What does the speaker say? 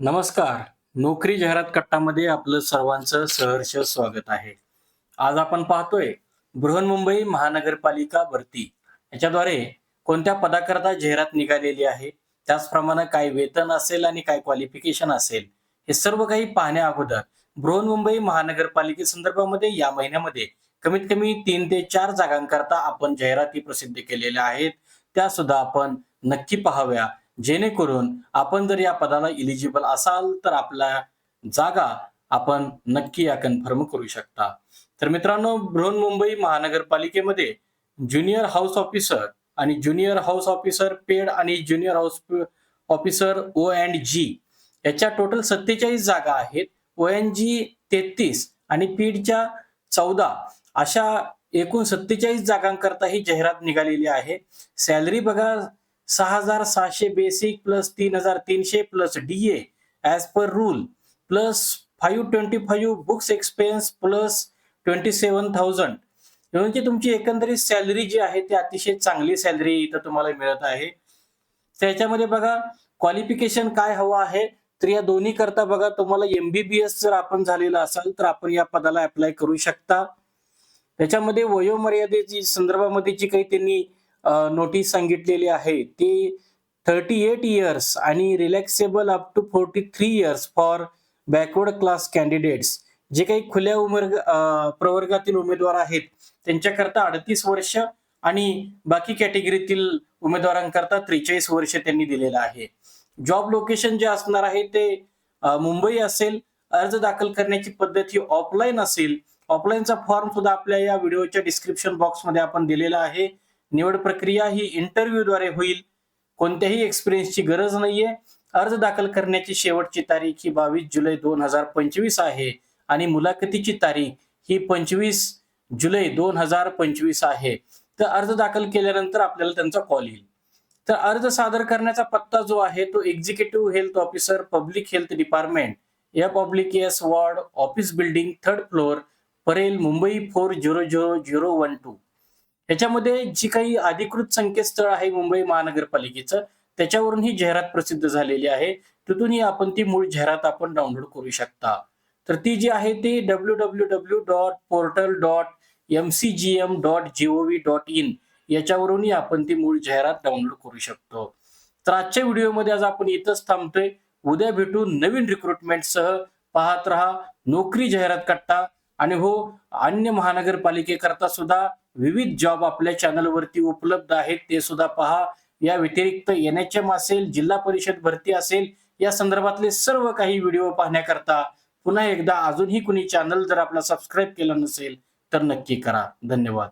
नमस्कार. नोकरी जाहिरात कट्टामध्ये आपलं सर्वांचं सहर्ष स्वागत आहे. आज आपण पाहतोय बृहन्मुंबई महानगरपालिका भरती. याच्याद्वारे कोणत्या पदाकरता जाहिरात निघालेली आहे? त्याचप्रमाणे काय वेतन असेल आणि काय क्वालिफिकेशन असेल? हे सर्व काही पाहण्या अगोदर बृहन्मुंबई महानगरपालिके संदर्भामध्ये या महिन्यामध्ये कमीत कमी तीन ते चार जागांकरता आपण जाहिराती प्रसिद्ध केलेल्या आहेत. त्या सुद्धा आपण नक्की पाहाव्या. जेणेकरून आपण जर या पदाला इलिजिबल असाल तर आपल्या जागा आपण नक्की या कन्फर्म करू शकता. तर मित्रांनो बृहन्मुंबई महानगरपालिकेमध्ये ज्युनियर हाऊस ऑफिसर आणि ज्युनियर हाऊस ऑफिसर पेड आणि junior house officer O and G याच्या टोटल सत्तेचाळीस जागा आहेत. ओ एन जी तेहतीस आणि पीडच्या चौदा अशा एकूण सत्तेचाळीस जागांकरता ही जाहिरात निघालेली आहे. सॅलरी बघा सहा हजार सहाशे बेसिक प्लस तीन हजार तीनशे plus D A as per rule plus five twenty five books expense plus twenty seven thousand म्हणजे तुमची एकंदरीत सॅलरी जी आहे ती अतिशय चांगली सॅलरी इथं तुम्हाला मिळत आहे. त्याच्यामध्ये बघा क्वालिफिकेशन काय हवं आहे तर या दोन्ही करता बघा तुम्हाला एमबीबीएस जर आपण झालेला असाल तर आपण या पदाला अप्लाय करू शकता. त्याच्यामध्ये वयोमर्यादेची संदर्भामध्ये जी काही त्यांनी नोटीस सांगितलेली आहे ती थर्टी एट इयर्स आणि relaxable up to forty three years for backward class candidates जे काही खुल्या उमर प्रवर्गातील उमेदवार आहेत त्यांच्याकरता अडतीस वर्ष आणि बाकी कॅटेगरीतील उमेदवारांकरता त्रेचाळीस वर्ष त्यांनी दिलेलं आहे. जॉब लोकेशन जे असणार आहे ते मुंबई असेल अर्ज दाखल करण्याची पद्धत ही ऑफलाईन असेल. ऑफलाईनचा फॉर्म सुद्धा आपल्या या व्हिडिओच्या डिस्क्रिप्शन बॉक्समध्ये आपण दिलेला आहे. निवड प्रक्रिया ही इंटरव्ह्यूद्वारे होईल. कोणत्याही एक्सपिरियन्सची गरज नाहीये. अर्ज दाखल करण्याची शेवटची तारीख ही बावीस जुलै दोन हजार पंचवीस आहे. आणि मुलाखतीची तारीख ही पंचवीस जुलै दोन हजार पंचवीस आहे. तर अर्ज दाखल केल्यानंतर आपल्याला त्यांचा कॉल येईल. तर अर्ज सादर करण्याचा पत्ता जो आहे तो executive health officer public health department या public S ward office building third floor Parel Mumbai four zero zero zero one two याच्यामध्ये जी काही अधिकृत संकेतस्थळ आहे मुंबई महानगरपालिकेचं त्याच्यावरून ही जाहिरात प्रसिद्ध झालेली आहे. तिथूनही आपण ती मूळ जाहिरात आपण डाउनलोड करू शकता. तर ती जी आहे ती W W W dot portal dot M C G M dot G O V dot in याच्यावरूनही आपण ती मूळ जाहिरात डाउनलोड करू शकतो. तर आजच्या व्हिडिओमध्ये आज आपण इथंच थांबतोय. उद्या भेटू नवीन रिक्रुटमेंटसह पाहत रहा. नोकरी जाहिरात कट्टा. आणि हो अन्य महानगरपालिकेकरता सुद्धा विविध जॉब आपल्या चॅनलवरती उपलब्ध आहेत ते सुद्धा पहा. या व्यतिरिक्त एन एच एम असेल जिल्हा परिषद भरती असेल या संदर्भातले सर्व काही व्हिडिओ पाहण्याकरता पुन्हा एकदा अजूनही कुणी चॅनल जर आपला सबस्क्राईब केलं नसेल तर नक्की करा. धन्यवाद.